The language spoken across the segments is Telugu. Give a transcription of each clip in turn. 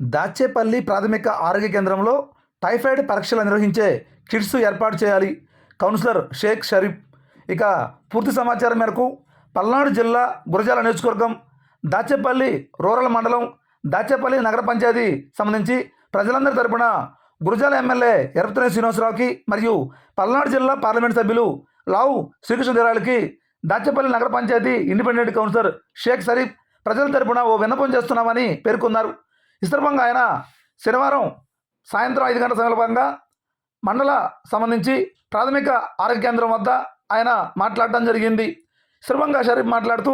దాచేపల్లి ప్రాథమిక ఆరోగ్య కేంద్రంలో టైఫాయిడ్ పరీక్షలు నిర్వహించే కిట్స్ ఏర్పాటు చేయాలి. కౌన్సిలర్ షేక్ షరీఫ్. ఇక పూర్తి సమాచారం మేరకు పల్నాడు జిల్లా గురజాల నియోజకవర్గం దాచేపల్లి రూరల్ మండలం దాచేపల్లి నగర పంచాయతీ సంబంధించి ప్రజలందరి తరపున గురజాల ఎమ్మెల్యే ఎరపతిని శ్రీనివాసరావుకి మరియు పల్నాడు జిల్లా పార్లమెంట్ సభ్యులు లావు శ్రీకృష్ణదేవరాయలకి దాచేపల్లి నగర పంచాయతీ ఇండిపెండెంట్ కౌన్సిలర్ షేక్ షరీఫ్ ప్రజల తరపున ఓ విన్నపం చేస్తున్నామని పేర్కొన్నారు. ఈ సందర్భంగా ఆయన శనివారం సాయంత్రం ఐదు గంటల సందర్భంగా మండల సంబంధించి ప్రాథమిక ఆరోగ్య కేంద్రం వద్ద ఆయన మాట్లాడటం జరిగింది. సులభంగా షరీఫ్ మాట్లాడుతూ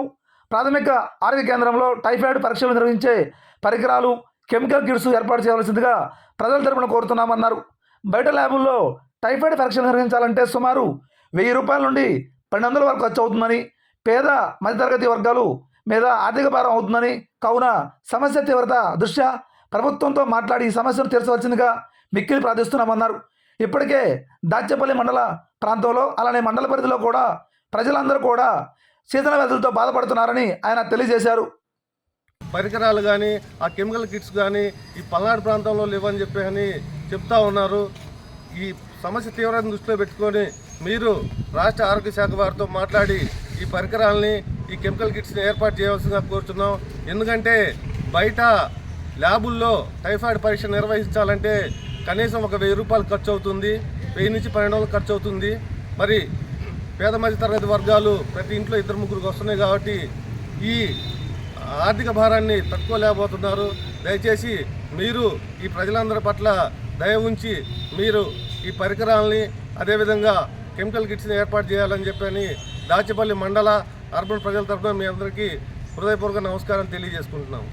ప్రాథమిక ఆరోగ్య కేంద్రంలో టైఫాయిడ్ పరీక్షలు నిర్వహించే పరికరాలు కెమికల్ కిట్స్ ఏర్పాటు చేయవలసిందిగా ప్రజల తరపున కోరుతున్నామన్నారు. బయట ల్యాబుల్లో టైఫాయిడ్ పరీక్షలు నిర్వహించాలంటే సుమారు వెయ్యి రూపాయల నుండి పన్నెండు వందల వరకు ఖర్చు అవుతుందని పేద మధ్యతరగతి వర్గాలు మీద ఆర్థిక భారం అవుతుందని కావున సమస్య తీవ్రత దృష్ట్యా ప్రభుత్వంతో మాట్లాడి ఈ సమస్యను తీర్చవలసిందిగా మిక్కిలి ప్రార్థిస్తున్నామన్నారు. ఇప్పటికే దాచేపల్లి మండల ప్రాంతంలో అలానే మండల పరిధిలో కూడా ప్రజలందరూ కూడా శీతల వ్యాధులతో బాధపడుతున్నారని ఆయన తెలియజేశారు. పరికరాలు కానీ ఆ కెమికల్ కిట్స్ కానీ ఈ పల్నాడు ప్రాంతంలో లేవని చెప్పి అని చెప్తా ఉన్నారు. ఈ సమస్య తీవ్రతను దృష్టిలో పెట్టుకొని మీరు రాష్ట్ర ఆరోగ్య శాఖ వారితో మాట్లాడి ఈ పరికరాలని ఈ కెమికల్ కిట్స్ని ఏర్పాటు చేయవలసిందిగా కోరుతున్నాం ఎందుకంటే బయట ల్యాబుల్లో టైఫాయిడ్ పరీక్ష నిర్వహించాలంటే కనీసం ఒక వెయ్యి రూపాయలు ఖర్చు అవుతుంది వెయ్యి నుంచి పన్నెండు వందలు ఖర్చు అవుతుంది మరి పేద మధ్య తరగతి వర్గాలు ప్రతి ఇంట్లో ఇద్దరు ముగ్గురికి వస్తున్నాయి కాబట్టి ఈ ఆర్థిక భారాన్ని తట్టుకోలేకపోతున్నారు. దయచేసి మీరు ఈ ప్రజలందరి పట్ల దయ ఉంచి మీరు ఈ పరికరాలని అదేవిధంగా కెమికల్ కిట్స్ని ఏర్పాటు చేయాలని చెప్పని దాచేపల్లి మండల అర్బన్ ప్రజల తరఫున మీ అందరికీ హృదయపూర్వక నమస్కారం తెలియజేసుకుంటున్నాం